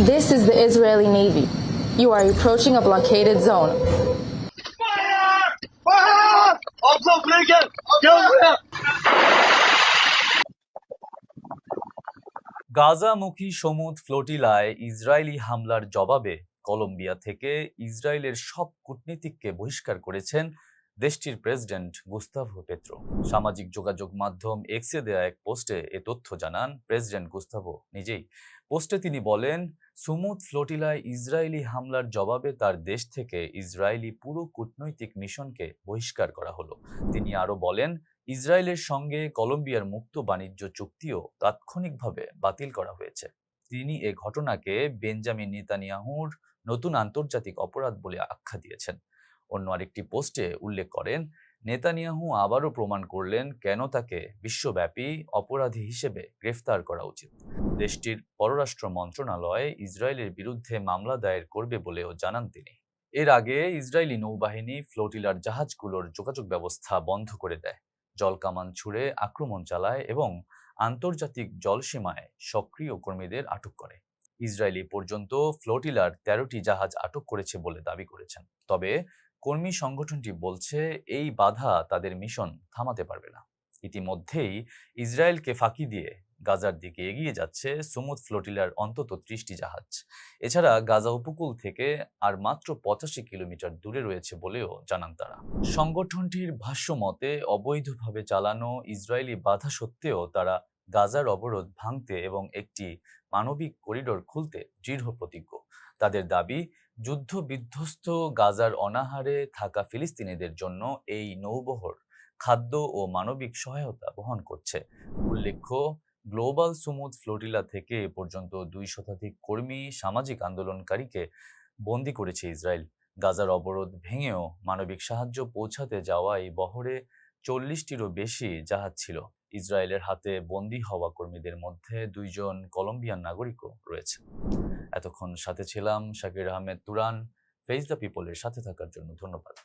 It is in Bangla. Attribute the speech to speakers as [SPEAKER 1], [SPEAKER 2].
[SPEAKER 1] This is the Israeli Navy. You are approaching a blockaded zone.
[SPEAKER 2] গাজামুখী সমুদ ফ্লোটিলায় ইসরায়েলি হামলার জবাবে কলম্বিয়া থেকে ইসরায়েলের সব কূটনীতিককে বহিষ্কার করেছেন দেশটির প্রেসিডেন্ট গুস্তাভো পেত্রো। সামাজিক যোগাযোগ মাধ্যম এক্সে দেয়া এক পোস্টে এ তথ্য জানান প্রেসিডেন্ট গুস্তাভো নিজেই। পোস্টে তিনি বলেন, সুমুদ ফ্লোটিলায় ইসরায়েলি হামলার জবাবে তার দেশ থেকে ইসরায়েলি পুরো কূটনৈতিক মিশনকে বহিষ্কার করা হলো। তিনি আরও বলেন, ইসরায়েলের সঙ্গে কলম্বিয়ার মুক্ত বাণিজ্য চুক্তিও তাৎক্ষণিকভাবে বাতিল করা হয়েছে। তিনি এ ঘটনাকে বেঞ্জামিন নেতানিয়াহুর নতুন আন্তর্জাতিক অপরাধ বলে আখ্যা দিয়েছেন। অন্য আরেকটি পোস্টে উল্লেখ করেন, নেতানিয়াহু আবারও প্রমাণ করলেন কেন তাকে বিশ্বব্যাপী অপরাধী হিসেবে গ্রেফতার করা উচিত। দেশটির পররাষ্ট্র মন্ত্রণালয় ইসরায়েলের বিরুদ্ধে মামলা দায়ের করবে বলেও জানান তিনি। এর আগে ইসরায়েলি নৌবাহিনী ফ্লোটিলার জাহাজগুলোর যোগাযোগ ব্যবস্থা বন্ধ করে দেয়। জলকামান ছুড়ে আক্রমণ চালায় এবং আন্তর্জাতিক জলসীমায় সক্রিয় কর্মীদের আটক করে। ইসরায়েলি পর্যন্ত ফ্লোটিলার তেরোটি জাহাজ আটক করেছে বলে দাবি করেছেন। তবে কর্মী সংগঠনটি বলছে, এই বাধা তাদের মিশন থামাতে পারবে না। ইতিমধ্যেই ইসরায়েলকে ফাঁকি দিয়ে গাজার দিকে এগিয়ে যাচ্ছে সুমুদ ফ্লোটিলার অন্তত ত্রিশটি জাহাজ। এছাড়া গাজা উপকূল থেকে আর মাত্র পঁচাশি কিলোমিটার দূরে রয়েছে বলেও জানান তারা। সংগঠনটির ভাষ্য মতে, অবৈধভাবে চালানো ইসরায়েলি বাধা সত্ত্বেও তারা গাজার অবরোধ ভাঙতে এবং একটি মানবিক করিডোর খুলতে দৃঢ় প্রতিজ্ঞ। তাদের দাবি, যুদ্ধ বিধ্বস্ত গাজার অনাহারে থাকা ফিলিস্তিনিদের জন্য এই নৌবহর খাদ্য ও মানবিক সহায়তা বহন করছে। উল্লেখ্য, গ্লোবাল সুমুদ ফ্লোটিলা থেকে এ পর্যন্ত দুই শতাধিক কর্মী সামাজিক আন্দোলনকারীকে বন্দী করেছে ইসরায়েল। গাজার অবরোধ ভেঙেও মানবিক সাহায্য পৌঁছাতে যাওয়া এই বহরে চল্লিশটিরও বেশি জাহাজ ছিল। ইসরায়েলের হাতে বন্দী হওয়া কর্মীদের মধ্যে দুইজন কলম্বিয়ান নাগরিকও রয়েছে। এতক্ষণ সাথে ছিলাম শাকির আহমেদ তুরান। ফেস দ্য পিপলের সাথে থাকার জন্য ধন্যবাদ।